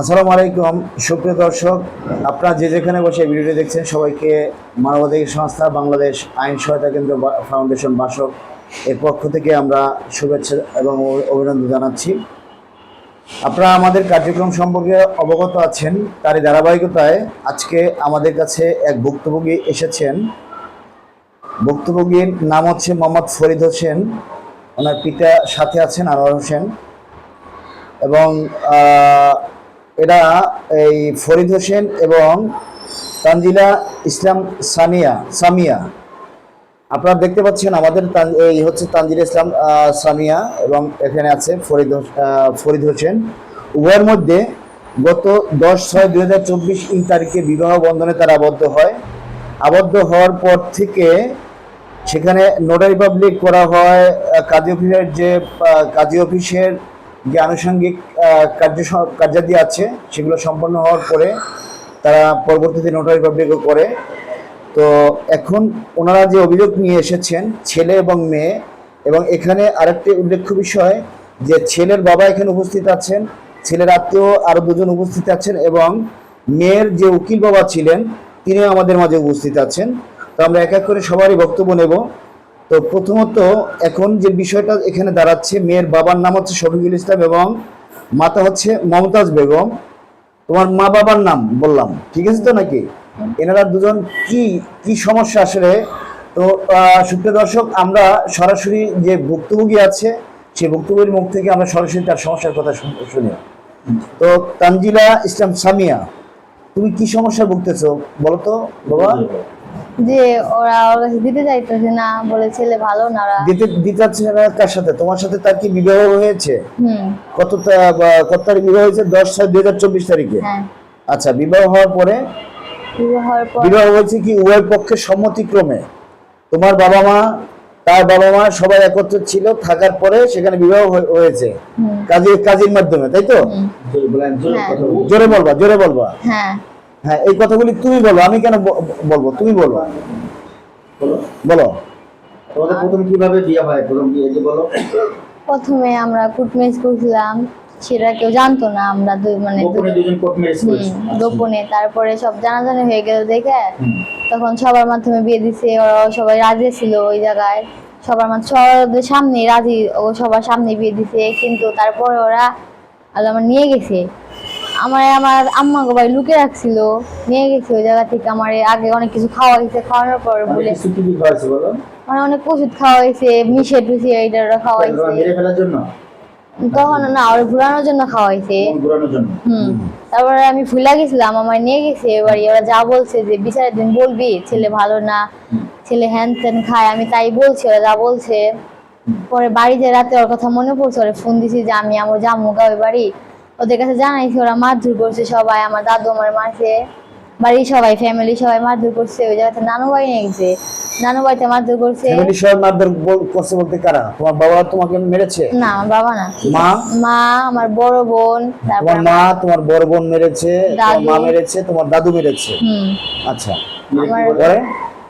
আসসালামু আলাইকুম, সুপ্রিয় দর্শক, আপনারা যে যেখানে বসে ভিডিওটি দেখছেন, সবাইকে মানবাধিকার সংস্থা বাংলাদেশ আইন সহায়তা কেন্দ্র ফাউন্ডেশন বাসক এর পক্ষ থেকে আমরা শুভেচ্ছা এবং অভিনন্দন জানাচ্ছি। আপনারা আমাদের কার্যক্রম সম্পর্কে অবগত আছেন, তারই ধারাবাহিকতায় আজকে আমাদের কাছে এক ভুক্তভোগী এসেছেন। ভুক্তভোগীর নাম হচ্ছে মোহাম্মদ ফরিদ হোসেন, ওনার পিতা সাথে আছেন আনোয়ার হোসেন এবং এরা এই ফরিদ হোসেন এবং তানজিলা ইসলাম সানিয়া, সামিয়া। আপনারা দেখতে পাচ্ছেন আমাদের এই হচ্ছে তানজিলা ইসলাম সামিয়া এবং এখানে আছে ফরিদ ফরিদ হোসেন। উভয়ের মধ্যে গত দশ ছয় দুই হাজার চব্বিশ ইং তারিখে বিবাহ বন্ধনে তারা আবদ্ধ হয়। আবদ্ধ হওয়ার পর থেকে সেখানে নোটারি পাবলিক করা হয় কাজী অফিসের যে কাজী অফিসের যে আনুষঙ্গিক কার্য কার্যাদি আছে, সেগুলো সম্পন্ন হওয়ার পরে তারা পরবর্তীতে নোটারি পাবলিকও করে। তো এখন ওনারা যে অভিযোগ নিয়ে এসেছেন, ছেলে এবং মেয়ে, এবং এখানে আরেকটি উল্লেখ্য বিষয় যে ছেলের বাবা এখানে উপস্থিত আছেন, ছেলের আত্মীয় আরও দুজন উপস্থিত আছেন, এবং মেয়ের যে উকিল বাবা ছিলেন, তিনিও আমাদের মাঝে উপস্থিত আছেন। তো আমরা এক এক করে সবারই বক্তব্য নেব। তো প্রথমত এখন যে বিষয়টা এখানে দাঁড়াচ্ছে, মেয়ের বাবার নাম হচ্ছে শফিকুল ইসলাম এবং মাতা হচ্ছে মমতাজ বেগম। তোমার মা বাবার নাম বললাম, ঠিক আছে তো নাকি? এনারা দুজন কি কি সমস্যা আসলে? তো সুপ্রিয় দর্শক, আমরা সরাসরি যে ভুক্তভোগী আছে, সেই ভুক্তভোগীর মুখ থেকে আমরা সরাসরি তার সমস্যার কথা শুনি তো তানজিলা ইসলাম সামিয়া, তুমি কি সমস্যা ভুগতেছো বলো তো, বাবা? যে ওরা ওর কাছে দিতে চাইতেছে না বলে ছেলে ভালো না ওরা। দিতে দিতে চাচ্ছে না কার সাথে? তোমার সাথে তার কি বিবাহ হয়েছে? হুম। কত কত তারিখ বিবাহ হয়েছে? দশ ছয় দুই হাজার চব্বিশ তারিখে? হ্যাঁ। আচ্ছা বিবাহ হওয়ার পরে? বিবাহ হওয়ার পর বিবাহ হয়েছে কি উভয় পক্ষের সম্মতিক্রমে? তোমার বাবা মা তার বাবা মা সবাই একত্রে ছিল থাকার পরে সেখানে বিবাহ হয়েছে। কাজের কাজের মাধ্যমে তাই তো? হ্যাঁ। জোরে বলবা জোরে বলবা। হ্যাঁ। হ্যাঁ এই কথাগুলি তুমি বলো আমি কেন বলব? তুমি বলো। বলো। বলো। তোমাদের প্রথম কীভাবে বিয়ে হয়? প্রথম বিয়ে যে বলো। প্রথমে আমরা কুটমেজ করছিলাম সেটা কেউ জানতো না আমরা দুই মানে গোপনে গোপনে। তারপরে সব জানাজানি হয়ে গেল দেখে তখন সবার মাধ্যমে বিয়ে দিছে ওরা সবাই রাজি ছিল ওই জায়গায়। সবার মাধ্যমে সামনে রাজি ও সবার সামনে বিয়ে দিছে কিন্তু তারপরে ওরা আল্লাহ আমার নিয়ে গেছে। আমার আমার আম্মা গো ভাই লুকে রাখছিল নিয়ে গেছে ওই জায়গা থেকে আমার আগে অনেক কিছু খাওয়া হয়েছে খাওয়ানোর পর অনেক বলে খাওয়াইছে মানে অনেক ওষুধ খাওয়া হয়েছে মিশে টুসে এইটা খাওয়া হয়েছে। মেরে ফেলার জন্য? তখন না ওরা ঘুরানোর জন্য খাওয়া হয়েছে। ঘুরানোর জন্য? হুম। তারপরে আমি ভুলা গেছিলাম আমার নিয়ে গেছে এবারে ওরা যা বলছে যে বিচারের দিন বলবি ছেলে ভালো না ছেলে হ্যান ত্যান খায় আমি তাই বলছি ওরা যা বলছে। পরে বাড়িতে রাতে ওর কথা মনে পড়ছে ওরা ফোন দিছি যে আমি আমার জামু গাঁয়ে বাড়ি ওদের কাছে জানাইছি ওরা মারধর করছে সবাই আমার দাদু আমার মারছে বাড়ির সবাই ফ্যামিলি সবাই মারধর করছে ওই জায়গাতে নানু বাড়ি নিয়ে গেছে। নানু বাড়িতে মারধর করছে। ফ্যামিলি সবাই মারধর করছে বলতে কারা? তোমার বাবা তোমাকে মেরেছে? না আমার বাবা না। মা? মা আমার বড় বোন তারপর মা তোমার বড় বোন মেরেছে তোমার মা দাদু। মেরেছে তোমার দাদু মেরেছে? হুম। আচ্ছা। আমার- পরে?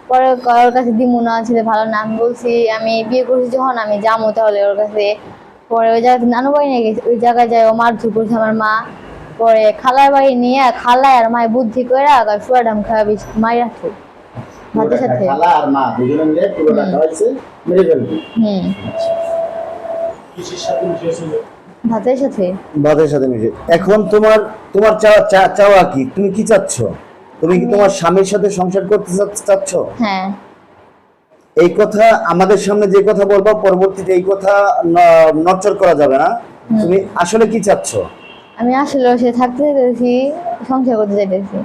পরে ওর কাছে দিমু না ছেলে ভালো নাম বলছি আমি বিয়ে করছি যখন আমি যাব তাহলে ওর কাছে। পরে ওই জায়গায় নানু বাড়ি নিয়ে গেছে ওই জায়গায় যায় ও মারধর করছে আমার মা পরে খালার বাড়ি নিয়ে খালায় আর মায়ের বুদ্ধি করে আগার ফুয়া ডাম খাওয়াবি মাই রাখে ভাতের সাথে। খালা আর মা দুজনে মিলে পুরোটা খাওয়াইছে মেরে ফেলবে। হুম। ভাতের সাথে? বাদের সাথে মিশে। এখন তোমার তোমার চাওয়া চা- চাওয়া কি? তুমি কি চাচ্ছ? তুমি কি তোমার স্বামীর সাথে সংসার করতে চাচ্ছ? হ্যাঁ। এই কথা আমাদের সামনে যে কথা বলবা পরবর্তীতে এই কথা ন- নড়চড় করা যাবে না। তুমি আসলে কি চাচ্ছ? আমি আসলে সাথে থাকতে চাইতেছি সংসার করতে চাইতেছি।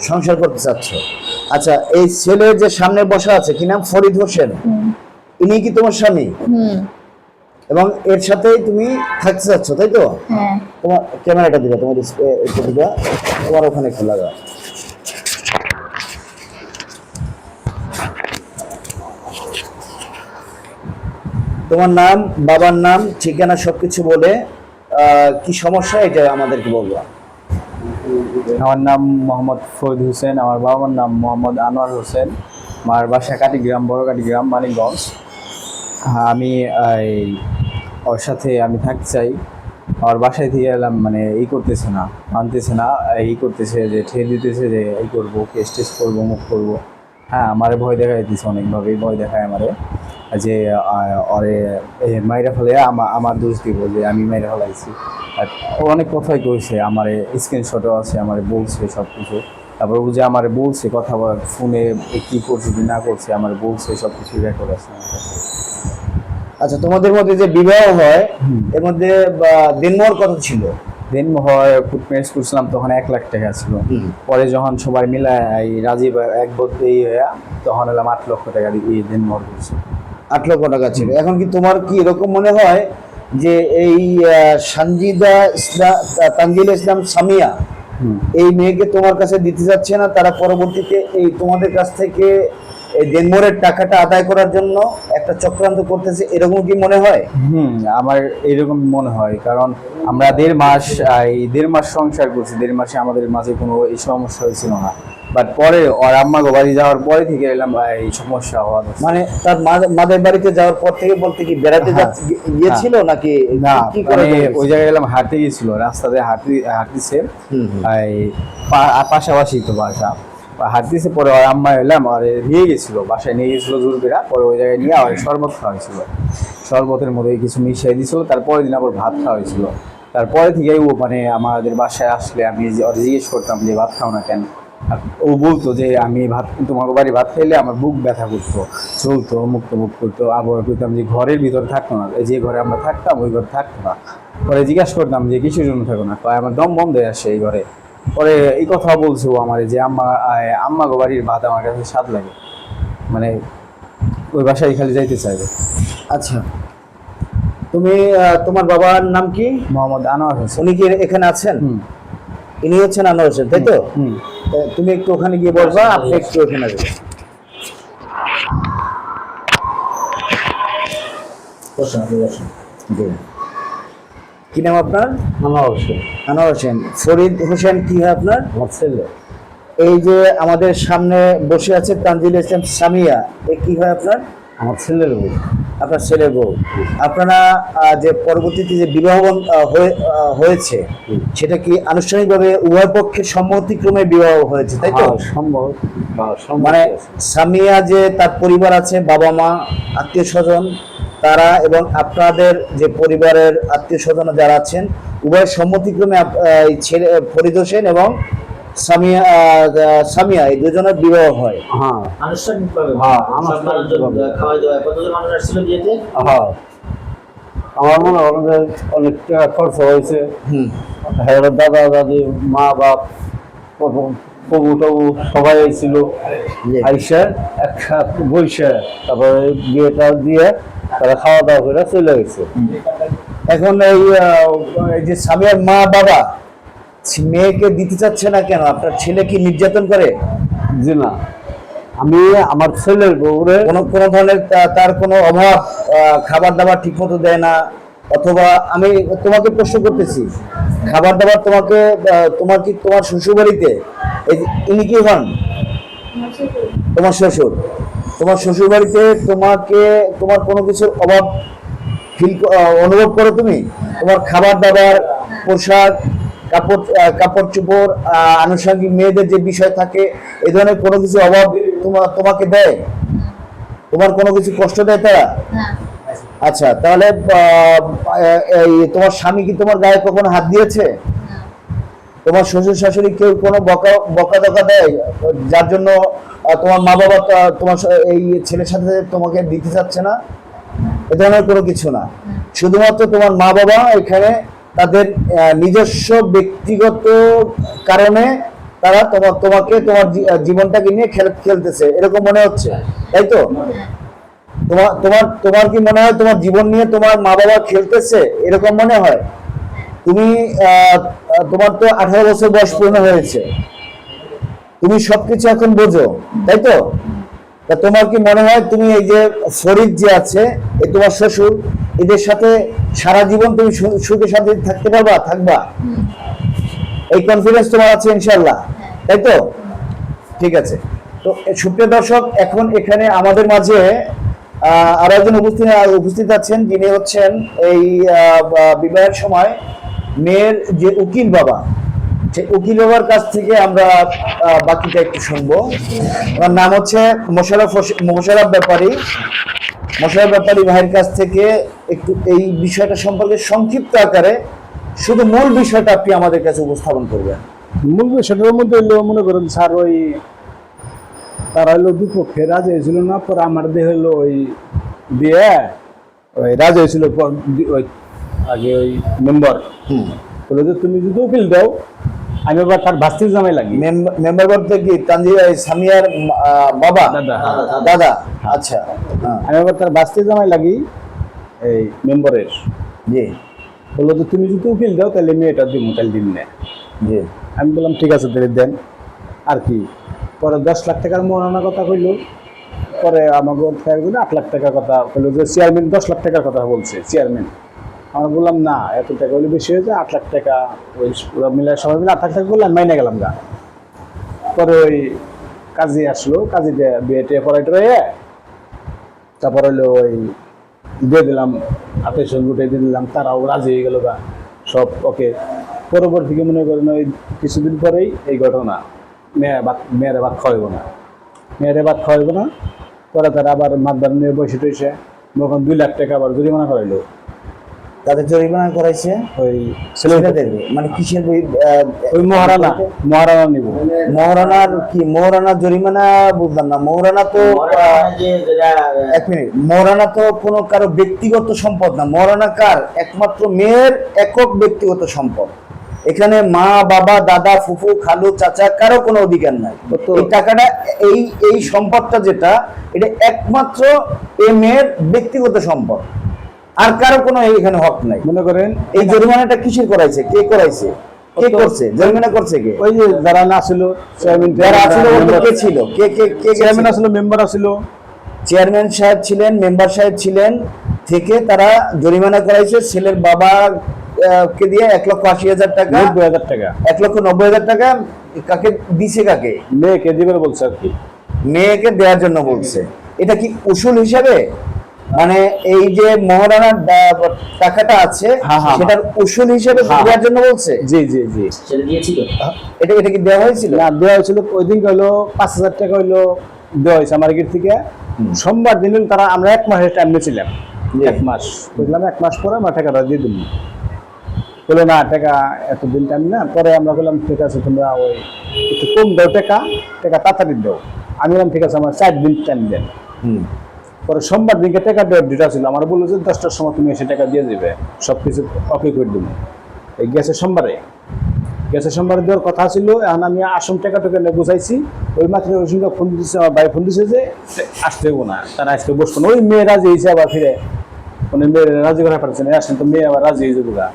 সংসার করতে চাচ্ছ। আচ্ছা এই ছেলে যে সামনে বসা আছে কি নাম? ফরিদ হোসেন। ইনি কি তোমার স্বামী? হুম। এবং এর সাথে তুমি থাকতে চাচ্ছ তাই তো? হ্যাঁ। তোমার ক্যামেরাটা দিবা তোমার একটু দিবা। তোমার ওখানে একটু লাগা। তোমার নাম বাবার নাম ঠিকানা সবকিছু বলে আহ, কি সমস্যা এটা আমাদেরকে বলবা। আমার নাম মোহাম্মদ ফৈদ হোসেন আমার বাবার নাম মোহাম্মদ আনোয়ার হোসেন। আমার বাসা কাটিগ্রাম বড় কাটিগ্রাম মানিকগঞ্জ। হ্যাঁ, আমি ওর সাথে আমি থাকতে চাই। আমার বাসায় থেকে এলাম মানে এই করতেছে না মানতেছে না। এই করতেছে যে ঠেলে দিতেছে যে এই করব কেস টেস করব মুখ করব। হ্যাঁ আমারে ভয় দেখা দিতেছে অনেকভাবেই ভয় দেখায় আমারে। যে এ, মাইরা ফেলে আমা- আমার দোষ দিব যে আমি মাইরা ফেলাইছি। অনেক কথাই কইছে আমার স্ক্রিনশটও আছে আমার বলছে সব কিছু তারপর ও যে আমার বলছে কথা ফোনে কি করছে কি না করছে আমার বলছে সব কিছু রেকর্ড আছে আমার কাছে। আচ্ছা তোমাদের মধ্যে যে বিবাহ হয় এর মধ্যে দিনমোহর কত ছিল? দেন হয় ফুট ম্যারেজ করছিলাম তখন এক লাখ টাকা ছিল। পরে যখন সবাই মিলে এই রাজীব এক হয়ে তখন এলাম আট লক্ষ টাকা দিয়ে দিন মর করছি। আট লক্ষ টাকা ছিল। এখন কি তোমার কি এরকম মনে হয় যে এই সানজিদা ইসলাম তানজিল ইসলাম সামিয়া এই মেয়েকে তোমার কাছে দিতে যাচ্ছে না? তারা পরবর্তীতে এই তোমাদের কাছ থেকে এই দেনমোরের টাকাটা আদায় করার জন্য একটা চক্রান্ত করতেছে এরকম কি মনে হয়? হুম আমার এরকম মনে হয় কারণ আমরা দেড় মাস এই দেড় মাস সংসার করছি দেড় মাসে আমাদের মাঝে কোনো এই সমস্যা হয়েছিল না। বাট পরে ওর আম্মা বাড়ি যাওয়ার পরে থেকে এলাম এই সমস্যা হওয়া মানে তার মাদের বাড়িতে যাওয়ার পর থেকে বলতে কি বেড়াতে হ্যাঁ। গিয়েছিল নাকি? না কি করে মানে ওই জায়গায় গেলাম হাঁটতে গেছিল রাস্তাতে হাঁটি হাঁটতেছে। পাশাপাশি তো বাসা। হাঁটতেছে, পরে আম্মা এলাম আর নিয়ে গেছিল, বাসায় নিয়ে গেছিল জুরবিরা পরে ওই জায়গায় নিয়ে আর শরবত খাওয়া হয়েছিল শরবতের মধ্যে কিছু মিশিয়ে দিয়েছিল তারপরের দিন আবার ভাত খাওয়া হয়েছিল তারপরে থেকেই ও মানে আমাদের বাসায় আসলে আমি জিজ্ঞেস করতাম যে, ভাত খাও না কেন? ও বলতো যে, আমি ভাত, তোমার বাড়ি ভাত খাইলে আমার বুক ব্যথা করতো, চলতো, মুক্ত বুক করতো। আবার কইতাম যে, ঘরের ভিতরে থাকতো না, যে ঘরে আমরা থাকতাম, ওই ঘরে থাকতো না। পরে জিজ্ঞাসা করতাম যে, কিসের জন্য থাকো না? আমার দম বন্ধ হয়ে আসে এই ঘরে। পরে এই কথা বলছে ও আমার যে আম্মা আম্মা গো বাড়ির ভাত আমার কাছে স্বাদ লাগে। মানে ওই বাসায় খালি যাইতে চাইবে। আচ্ছা তুমি তোমার বাবার নাম কি? মোহাম্মদ আনোয়ার হোসেন। উনি কি এখানে আছেন? হুম। ইনি হচ্ছেন আনোয়ার হোসেন তাই তো? তুমি একটু ওখানে গিয়ে বলবা আপনি একটু ওখানে আসবেন বসুন আপনি বসুন। কি নাম আপনার? আনোয়ার হোসেন। আনোয়ার হোসেন। ফরিদ হোসেন কি হয় আপনার? আমার ছেলে। এই যে আমাদের সামনে বসে আছে তানজিল ইসলাম সামিয়া এ কি হয় আপনার? আমার ছেলের বউ। আপনার ছেলের বউ আপনারা যে পরবর্তীতে যে বিবাহ হয়ে- হয়েছে সেটা কি আনুষ্ঠানিকভাবে উভয় পক্ষের সম্মতিক্রমে বিবাহ হয়েছে তাই তো? হ্যাঁ, সম্ভব। হ্যাঁ, মানে। সামিয়া যে তার পরিবার আছে বাবা মা আত্মীয় স্বজন তারা এবং আপনাদের যে পরিবারের আত্মীয় স্বজন যারা আছেন উভয় সম্মতিক্রমে ছেলে ফরিদ হোসেন এবং সামিয়া এই দুজনের বিবাহ হয়। হ্যাঁ। আনুষ্ঠানিকভাবে। হ্যাঁ, সব আনুষ্ঠানিকভাবে। মানুষজন খাওয়াই দেওয়া কতজন মানুষ আসছিল বিয়েতে? হ্যাঁ। আমার মনে হয় যে অনেক টাকা খরচ হয়েছে। হ্যাঁ দাদা দাদি মা বাপ প্রভু টবু সবাই ছিল। আইসে একসাথে বইসে তারপরে বিয়েটা দিয়ে তারা খাওয়া দাওয়া করে চলে গেছে। এখন এই আহ, এই যে সামিয়ার মা বাবা মেয়েকে দিতে চাচ্ছে না কেন? আপনার ছেলে কি নির্যাতন করে? জি না। আমি আমার ছেলের বউরে কোনো কোনো ধরনের তার কোনো অভাব খাবার দাবার ঠিক মতো দেয় না অথবা আমি তোমাকে প্রশ্ন করতেছি খাবার দাবার তোমাকে তোমার কি তোমার শ্বশুরবাড়িতে ইনি কি হন? তোমার শ্বশুর। তোমার শ্বশুর। বাড়িতে তোমাকে তোমার কোনো কিছুর অভাব ফিল অনুভব করো তুমি? তোমার খাবার দাবার পোশাক কাপড় কাপড় চোপড় আনুষঙ্গিক মেয়েদের যে বিষয় থাকে এই ধরনের কোনো কিছু অভাব তোমা- তোমাকে দেয়? তোমার কোনো কিছু কষ্ট দেয় তারা? আচ্ছা তাহলে তোমার স্বামী কি তোমার গায়ে কখনো হাত দিয়েছে? তোমার শ্বশুর শাশুড়ি কেউ কোনো বকা বকা দকা দেয়? যার জন্য তোমার মা বাবা তোমার এই ছেলের সাথে তোমাকে দিতে চাচ্ছে না? এ ধরনের কোনো কিছু না। শুধুমাত্র তোমার মা বাবা এখানে তাদের নিজস্ব ব্যক্তিগত কারণে তারা তোমার তোমাকে তোমার জীবনটাকে নিয়ে খেল- খেলতেছে। এরকম মনে হচ্ছে? তাই তো? তোমার তোমার তোমার কি মনে হয় তোমার জীবন নিয়ে তোমার মা বাবা খেলতেছে? এরকম মনে হয়? তুমি তোমার তো আঠারো বছর বয়স পূর্ণ হয়েছে। তুমি সবকিছু এখন বোঝো, তাই তো? তা তোমার কি মনে হয় তুমি এই যে ফরিদ যে আছে এই তোমার শ্বশুর? এদের সাথে সারা জীবন তুমি সুখে সাথে থাকতে পারবা? থাকবা? এই কনফিডেন্স তোমার আছে ইনশাল্লাহ তাই তো? ঠিক আছে। তো সুপ্রিয় দর্শক এখন এখানে আমাদের মাঝে আরও একজন উপস্থিত উপস্থিত আছেন। যিনি হচ্ছেন এই বিবাহের সময় মেয়ের যে উকিল বাবা সেই উকিল বাবার কাছ থেকে আমরা বাকিটা একটু শুনব। ওনার নাম হচ্ছে মোশারফ মোশারফ ব্যাপারী। মোশারফ ব্যাপারী ভাইয়ের কাছ থেকে একটু এই বিষয়টা সম্পর্কে সংক্ষিপ্ত আকারে শুধু মূল বিষয়টা আপনি আমাদের কাছে উপস্থাপন করবেন। মূল বিষয়টার মধ্যে হইল মনে করেন স্যার ওই তারা হইল দুপক্ষে রাজি হয়েছিল না পরে আমার দেহ হইল ওই দিয়ে ওই রাজি হয়েছিল ওই আগে ওই মেম্বার। বলে যে তুমি যদি উকিল দাও আমি আবার তার ভাস্তির জামাই লাগি মেম্বার বলতে কি তানজিয়া সামিয়ার বাবা? দাদা দাদা আচ্ছা হ্যাঁ। আমি আবার তার ভাস্তির জামাই লাগি এই মেম্বারের জি। বলল যে তুমি যদি উকিল দাও তাহলে মেয়েটা দিব তাহলে দিন না। জি। আমি বললাম ঠিক আছে তাহলে দেন। আর কি। পরে দশ লাখ টাকার মৌলানা কথা কইলো। পরে আমাকে একজন আট লাখ টাকার কথা। কইলো যে চেয়ারম্যান দশ লাখ টাকার কথা বলছে চেয়ারম্যান আমরা বললাম না এত টাকা হলে বেশি হয়েছে আট লাখ টাকা। ওই পুরো মিলে সবাই মিলে আট লাখ টাকা বললাম মাইনে গেলাম গা। পরে ওই কাজে আসলো কাজে বিয়ে টিয়ে পড়াই তারপর হলো ওই দিয়ে দিলাম সঙ্গে উঠে দিয়ে দিলাম, তারাও রাজি হয়ে গেল বা সব, ওকে। পরবর্তীকে মনে করেন ওই কিছুদিন পরেই এই ঘটনা, মেয়ে ভাত মেয়েরা ভাত খাওয়াইব না। মেয়েরা ভাত খাওয়াইব না, পরে তারা আবার মাতবার নিয়ে বসে টসে তখন দুই লাখ টাকা আবার জরিমানা করাইলো। তাদের জরিমানা করাইছে ওই ছেলেদের মানে কিসের বই- ওই মহারানা মহারানা নিব। মহারানার কি? মহারানা জরিমানা বুঝলাম না। মহারানা তো এক মিনিট। মহারানা তো কোনো কারও ব্যক্তিগত সম্পদ না। মহারানা কার? একমাত্র মেয়ের একক ব্যক্তিগত সম্পদ। এখানে মা বাবা দাদা ফুফু খালু চাচা কারও কোনো অধিকার নাই। এই টাকাটা এই এই সম্পদটা যেটা এটা একমাত্র এ মেয়ের ব্যক্তিগত সম্পদ। আর কারও কোনো এখানে হক নাই। মনে করেন এই জরিমানাটা কিসের করাইছে? কে করাইছে? কে করছে? জরিমানা করছে কে? ওই যে যারা না ছিল চেয়ারম্যান যারা কে ছিল। কে কে কে চেয়ারম্যান চেয়ারম্যান আসলো মেম্বার আসলো। চেয়ারম্যান সাহেব ছিলেন মেম্বার সাহেব ছিলেন থেকে তারা জরিমানা করাইছে। ছেলের বাবা কে দিয়ে? এক লক্ষ আশি হাজার টাকা। নব্বই হাজার টাকা। এক লক্ষ নব্বই হাজার টাকা। কাকে দিছে কাকে? মেয়েকে দিবে বলছে আর কি। মেয়েকে দেওয়ার জন্য বলছে। এটা কি উসুল হিসাবে? মানে এই যে মহারানার টাকাটা আছে হ্যাঁ, হ্যাঁ, সেটার উসুল হিসাবে হ্যাঁ। দেওয়ার জন্য বলছে? জি জি জি। এটা এটা কি দেওয়া হয়েছিল? না দেওয়া হয়েছিল ওই দিন হইল পাঁচ হাজার টাকা হইল দেওয়া হয়েছে আমার গেট থেকে। সোমবার দিন তারা আমরা এক মাসের টাইম নিয়েছিলাম। এক মাস। বুঝলাম এক মাস পরে আমার টাকাটা দিয়ে দিল বলে না টাকা এতদিন টাইম না। পরে আমরা বললাম ঠিক আছে তোমরা ওই একটু কম দাও টাকা টাকা তাড়াতাড়ি দাও। আমি বললাম ঠিক আছে আমার চার দিন টাইম দেন। হুম। পরে সোমবার দিনকে টাকা দেওয়ার ডেটা ছিল। আমার বলল যে দশটার সময় তুমি এসে টাকা দিয়ে দেবে। সব কিছু ওকে করে দেবো। এই গ্যাসের সোমবারে। গ্যাসের সোমবারে দেওয়ার কথা ছিল এখন আমি আসম টাকা টাকা নিয়ে বুঝাইছি। ওই মাত্র ওই সঙ্গে ফোন দিচ্ছে আমার ভাই ফোন দিচ্ছে যে আসতে হব না তারা আজকে বসবো না। ওই মেয়ে রাজি হয়েছে আবার ফিরে। মানে মেয়ে রাজি করা পারছে না আসেন তো মেয়ে আবার রাজি হয়ে যাব গা।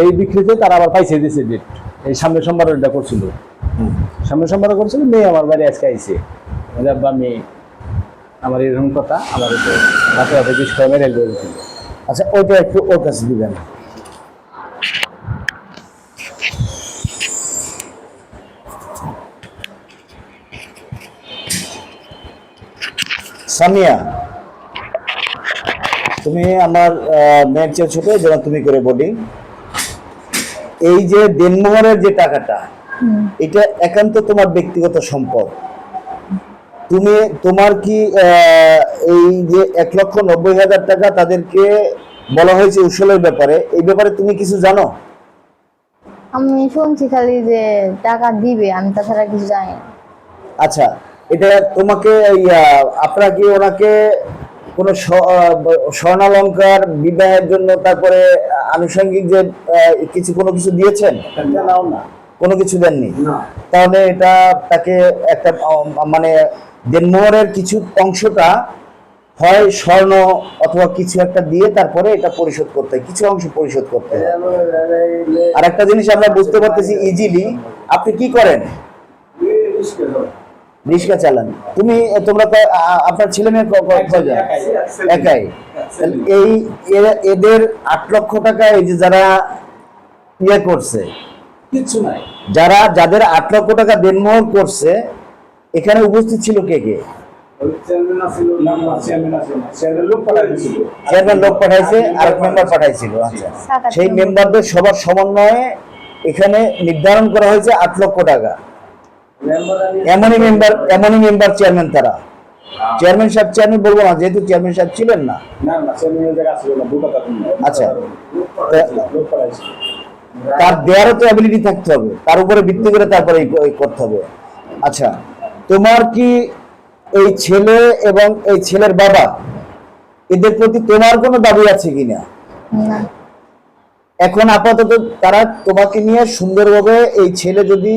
এই বিক্রিতে তারা আবার পাইছে দিয়েছে ডেট এই সামনের সোমবার ওইটা করছিল সামনের সোমবার করছিল মেয়ে আমার বাড়ি আজকে আইছে। আব্বা আমি আমার এরকম কথা আমার হাতে বিষ করে মেরে দিয়েছিল আচ্ছা ওইটা একটু ওর কাছে দিবেন। সামিয়া তুমি আমার মেয়ের চেয়ে ছোট যেন তুমি করে বলি এই যে দেনমোহরের যে টাকাটা এটা একান্ত তোমার ব্যক্তিগত সম্পদ। তুমি তোমার কি এই যে এক লক্ষ নব্বই হাজার টাকা তাদেরকে বলা হয়েছে উসলের ব্যাপারে এই ব্যাপারে তুমি কিছু জানো? আমি শুনছি খালি যে টাকা দিবে আমি তাছাড়া কিছু জানি না। আচ্ছা এটা তোমাকে এই, আপনারা কি ওনাকে কোনো স্বর্ণালঙ্কার বিবাহের জন্য তারপরে আনুষঙ্গিক যে আহ, কিছু কোনো কিছু দিয়েছেন? না। কোনো কিছু দেননি? তাহলে এটা তাকে একটা আহ, মানে দেনমোহরের কিছু অংশটা হয় স্বর্ণ অথবা কিছু একটা দিয়ে তারপরে এটা পরিশোধ করতে হয় কিছু অংশ পরিশোধ করতে হয়। আর একটা জিনিস আমরা বুঝতে পারতেছি ইজিলি আপনি কি করেন? রিক্সা চালান। তুমি তোমরা আপনার ছেলে মেয়ে একাই। এই এদের আট লক্ষ টাকা এই যে যারা ইয়ে করছে কিচ্ছু নাই। যারা যাদের আট লক্ষ টাকা দেনমোহর করছে এখানে উপস্থিত ছিল কে কে? চেয়ারম্যান লোক পাঠাইছে আরেক মেম্বার পাঠাইছিল আচ্ছা। সেই মেম্বারদের সবার সমন্বয়ে এখানে নির্ধারণ করা হয়েছে আট লক্ষ টাকা। এমনই মেম্বার এমনই মেম্বার চেয়ারম্যান তারা। চেয়ারম্যান সাহেব চেয়ারম্যান বলব না যেহেতু চেয়ারম্যান সাহেব ছিলেন না। আচ্ছা। তার দেওয়ারও তো অ্যাবিলিটি থাকতে হবে। তার উপরে ভিত্তি করে তারপরে করতে হবে। আচ্ছা। তোমার কি এই ছেলে এবং এই ছেলের বাবা এদের প্রতি তোমার কোনো দাবি আছে কিনা? এখন আপাতত তারা তোমাকে নিয়ে সুন্দরভাবে এই ছেলে যদি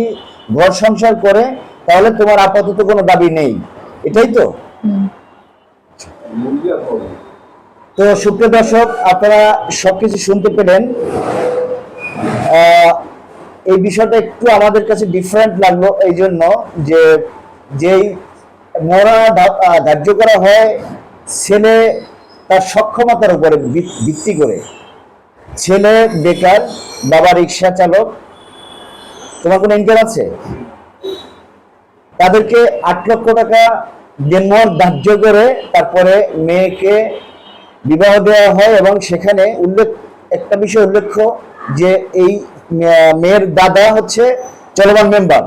ঘর সংসার করে তাহলে তোমার আপাতত কোনো দাবি নেই। এটাই তো। তো সুপ্রিয় দর্শক আপনারা সবকিছু শুনতে পেলেন। আহ, এই বিষয়টা একটু আমাদের কাছে ডিফারেন্ট লাগল এই জন্য যে যেই মরা ধার্য করা হয়, ছেলে তার সক্ষমতার উপরে ভিত্তি করে। ছেলে বেকার, বাবা রিক্সা চালক, তোমার কোনো ইনকাম আছে? তাদেরকে আট লক্ষ টাকা দেনমোহর ধার্য করে তারপরে মেয়েকে বিবাহ দেওয়া হয় এবং সেখানে উল্লেখ একটা বিষয় উল্লেখ্য যে এই মেয়ের দাদা হচ্ছে চলমান মেম্বার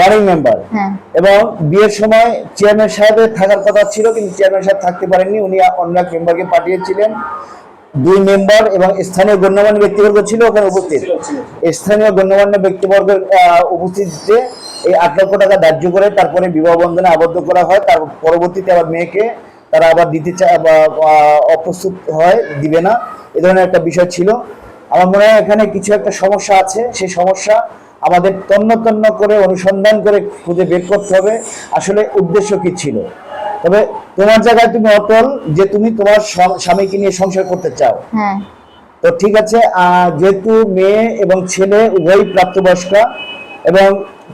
রানিং মেম্বার এবং বিয়ের সময় চেয়ারম্যান সাহেবের থাকার কথা ছিল কিন্তু চেয়ারম্যান সাহেব থাকতে পারেননি। উনি অন্য এক মেম্বারকে পাঠিয়েছিলেন। দুই মেম্বার এবং স্থানীয় গণ্যমান্য ব্যক্তিবর্গ ছিল ওখানে উপস্থিত। স্থানীয় গণ্যমান্য ব্যক্তিবর্গের উপস্থিতিতে এই আট লক্ষ টাকা ধার্য করে তারপরে বিবাহ বন্ধনে আবদ্ধ করা হয়। তার পরবর্তীতে আবার মেয়েকে তারা আবার দিতে চায় বা অপ্রস্তুত হয় দিবে না। এ ধরনের একটা বিষয় ছিল। আমার মনে হয় এখানে কিছু একটা সমস্যা আছে। সেই সমস্যা আমাদের তন্ন তন্ন করে অনুসন্ধান করে খুঁজে বের করতে হবে। আসলে উদ্দেশ্য কি ছিল? তবে তোমার জায়গায় তুমি অটল যে তুমি তোমার স্বামীকে নিয়ে সংসার করতে চাও। হ্যাঁ। তো ঠিক আছে যেহেতু মেয়ে এবং ছেলে উভয়ই প্রাপ্তবয়স্ক এবং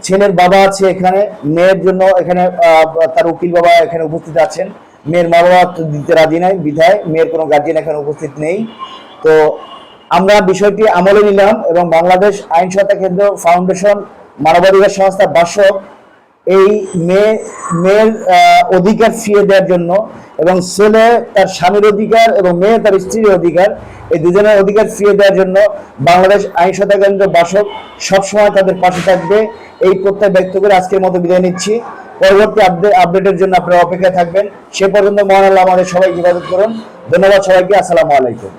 ছেলের বাবা আছে এখানে মেয়ের জন্য এখানে তার উকিল বাবা এখানে উপস্থিত আছেন। মেয়ের মা বাবা দিতে রাজি নাই বিধায় মেয়ের কোনো গার্জিয়ান এখানে উপস্থিত নেই। তো আমরা বিষয়টি আমলে নিলাম এবং বাংলাদেশ আইন সহায়তা কেন্দ্র ফাউন্ডেশন মানবাধিকার সংস্থা বাসক এই মেয়ে মেয়ের অধিকার ফিরিয়ে দেওয়ার জন্য এবং ছেলে তার স্বামীর অধিকার এবং মেয়ে তার স্ত্রীর অধিকার, এই দুজনের অধিকার ফিরিয়ে দেওয়ার জন্য বাংলাদেশ আইন সহায়তা কেন্দ্র বাসক সবসময় তাদের পাশে থাকবে। এই প্রত্যয় ব্যক্ত করে আজকের মতো বিদায় নিচ্ছি। পরবর্তী আপডেট আপডেটের জন্য আপনারা অপেক্ষায় থাকবেন। সে পর্যন্ত মহান আল্লাহ আমাদের সবাইকে ইবাদত করুন। ধন্যবাদ সবাইকে। আসসালামু আলাইকুম।